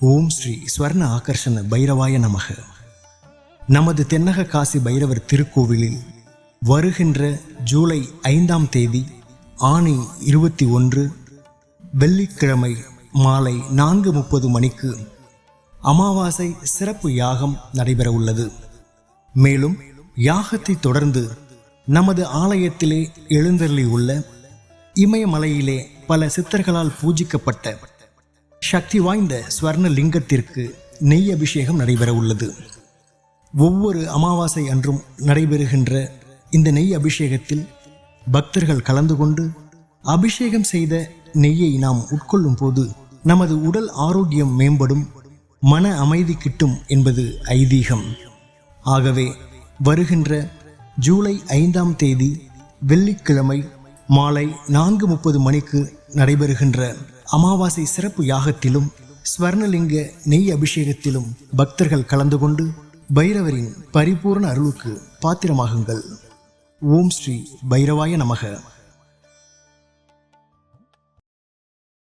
ஓம் ஸ்ரீ ஸ்வர்ண ஆகர்ஷண பைரவாய நமக. நமது தென்னக காசி பைரவர் திருக்கோவிலில் வருகின்ற ஜூலை ஐந்தாம் தேதி ஆணி இருபத்தி ஒன்று வெள்ளிக்கிழமை மாலை நான்கு முப்பது மணிக்கு அமாவாசை சிறப்பு யாகம் நடைபெற உள்ளது. மேலும் யாகத்தை தொடர்ந்து நமது ஆலயத்திலே எழுந்தருளி உள்ள இமயமலையிலே பல சித்தர்களால் பூஜிக்கப்பட்ட சக்தி வாய்ந்த ஸ்வர்ண லிங்கத்திற்கு நெய் அபிஷேகம் நடைபெற உள்ளது ஒவ்வொரு அமாவாசை அன்றும் நடைபெறுகின்ற இந்த நெய் அபிஷேகத்தில் பக்தர்கள் கலந்து கொண்டு அபிஷேகம் செய்த நெய்யை நாம் உட்கொள்ளும் போது நமது உடல் ஆரோக்கியம் மேம்படும் மன அமைதி கிட்டும் என்பது ஐதீகம். ஆகவே வருகின்ற ஜூலை ஐந்தாம் தேதி வெள்ளிக்கிழமை மாலை நான்கு முப்பது மணிக்கு நடைபெறுகின்ற அமாவாசை சிறப்பு யாகத்திலும் ஸ்வர்ணலிங்க நெய் அபிஷேகத்திலும் பக்தர்கள் கலந்து கொண்டு பைரவரின் பரிபூர்ண அருளுக்கு பாத்திரமாகுங்கள். ஓம் ஸ்ரீ பைரவாய நமக.